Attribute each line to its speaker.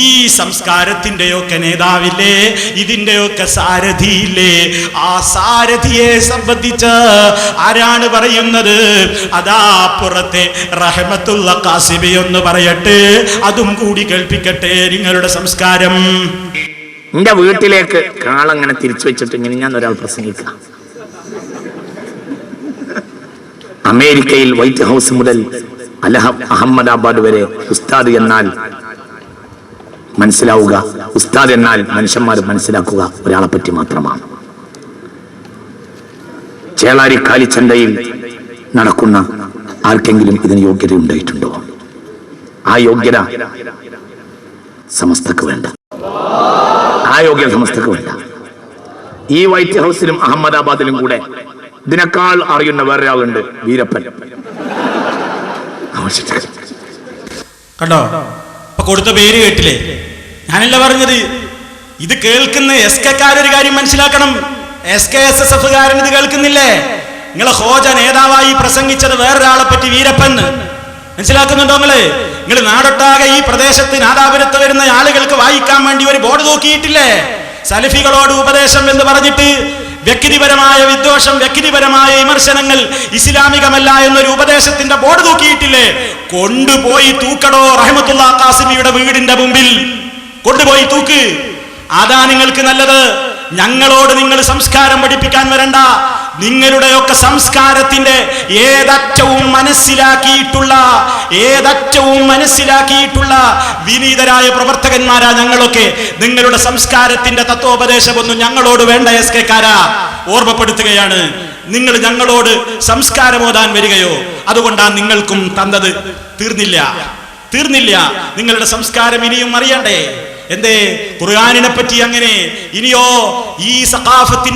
Speaker 1: ഈ സംസ്കാരത്തിന്റെയൊക്കെ നേതാവില്ലേ? ഇതിന്റെയൊക്കെ സാരഥിയില്ലേ? ആ സാരഥിയെ സംബന്ധിച്ച് ആരാണ് പറയുന്നത്? അതാ പുറത്തെ റഹമത്തുള്ള കാസിബി എന്ന് പറയട്ടെ. അതും കൂടി കേൾപ്പിക്കട്ടെ നിങ്ങളുടെ സംസ്കാരം.
Speaker 2: എന്റെ വീട്ടിലേക്ക് കാളങ്ങനെ തിരിച്ചു വെച്ചിട്ട് ഇങ്ങനെ ഞാൻ ഒരാൾ പ്രസംഗിക്കാം. അമേരിക്കയിൽ വൈറ്റ് ഹൗസ് മുതൽ അലഹ അഹമ്മദാബാദ് വരെ ഉസ്താദ് എന്നാൽ മനസ്സിലാവുക. ഉസ്താദ് എന്നാൽ മനുഷ്യന്മാർ മനസ്സിലാക്കുക ഒരാളെ പറ്റി മാത്രമാണ്. ചേളാരി കാലിച്ചന്തയിൽ നടക്കുന്ന ആർക്കെങ്കിലും ഇതിന് യോഗ്യത ഉണ്ടായിട്ടുണ്ടോ? ആ യോഗ്യത സമസ്തക്ക് വേണ്ട. ആ യോഗ്യത സമസ്തക്ക് വേണ്ട. ഈ വൈറ്റ് ഹൗസിലും അഹമ്മദാബാദിലും കൂടെ ഇതിനേക്കാൾ അറിയുന്ന വേറൊരാളുണ്ട് വീരപ്പൻ.
Speaker 1: കണ്ടോ? ഇപ്പൊ കൊടുത്ത പേര് കേട്ടില്ലേ? ഞാനല്ല പറഞ്ഞത്. ഇത് കേൾക്കുന്ന എസ് കെക്കാരൊരു കാര്യം മനസ്സിലാക്കണം. എസ് കെ എസ് എസ് എഫുകാരൻ ഇത് കേൾക്കുന്നില്ലേ? നിങ്ങളെ ഹോജ നേതാവായി പ്രസംഗിച്ചത് വേറൊരാളെ പറ്റി വീരപ്പൻ. മനസ്സിലാക്കുന്നുണ്ടോ നിങ്ങൾ? നിങ്ങൾ നാടൊട്ടാകെ ഈ പ്രദേശത്ത് നാദാപുരത്ത് വരുന്ന ആളുകൾക്ക് വായിക്കാൻ വേണ്ടി ഒരു ബോർഡ് നോക്കിയിട്ടില്ലേ സലഫികളോട് ഉപദേശം എന്ന് പറഞ്ഞിട്ട് വ്യക്തിപരമായ വിദ്വേഷം വ്യക്തിപരമായ വിമർശനങ്ങൾ ഇസ്ലാമികമല്ല എന്നൊരു ഉപദേശത്തിന്റെ ബോർഡ് തൂക്കിയിട്ടില്ലേ? കൊണ്ടുപോയി തൂക്കടോ റഹമത്തുള്ള കാസിമിയുടെ വീടിന്റെ മുമ്പിൽ. കൊണ്ടുപോയി തൂക്ക്. അതാ നിങ്ങൾക്ക് നല്ലത്. ഞങ്ങളോട് നിങ്ങൾ സംസ്കാരം പഠിപ്പിക്കാൻ വരണ്ട. നിങ്ങളുടെയൊക്കെ സംസ്കാരത്തിന്റെ ഏതറ്റവും മനസ്സിലാക്കിയിട്ടുള്ള ഏതറ്റവും മനസ്സിലാക്കിയിട്ടുള്ള വിനീതരായ പ്രവർത്തകന്മാരാ ഞങ്ങളൊക്കെ. നിങ്ങളുടെ സംസ്കാരത്തിന്റെ തത്വോപദേശമൊന്നും ഞങ്ങളോട് വേണ്ട എസ് കെ കാരാ. ഓർമ്മപ്പെടുത്തുകയാണ്. നിങ്ങൾ ഞങ്ങളോട് സംസ്കാരമോതാൻ വരികയോ? അതുകൊണ്ടാണ് നിങ്ങൾക്കും തന്നത്. തീർന്നില്ല. തീർന്നില്ല. നിങ്ങളുടെ സംസ്കാരം ഇനിയും അറിയണ്ടേ എന്തേ? ഖുർആാനിനെ പറ്റി അങ്ങനെ ഇനിയോ ഈ സഖാഫത്തിന്റെ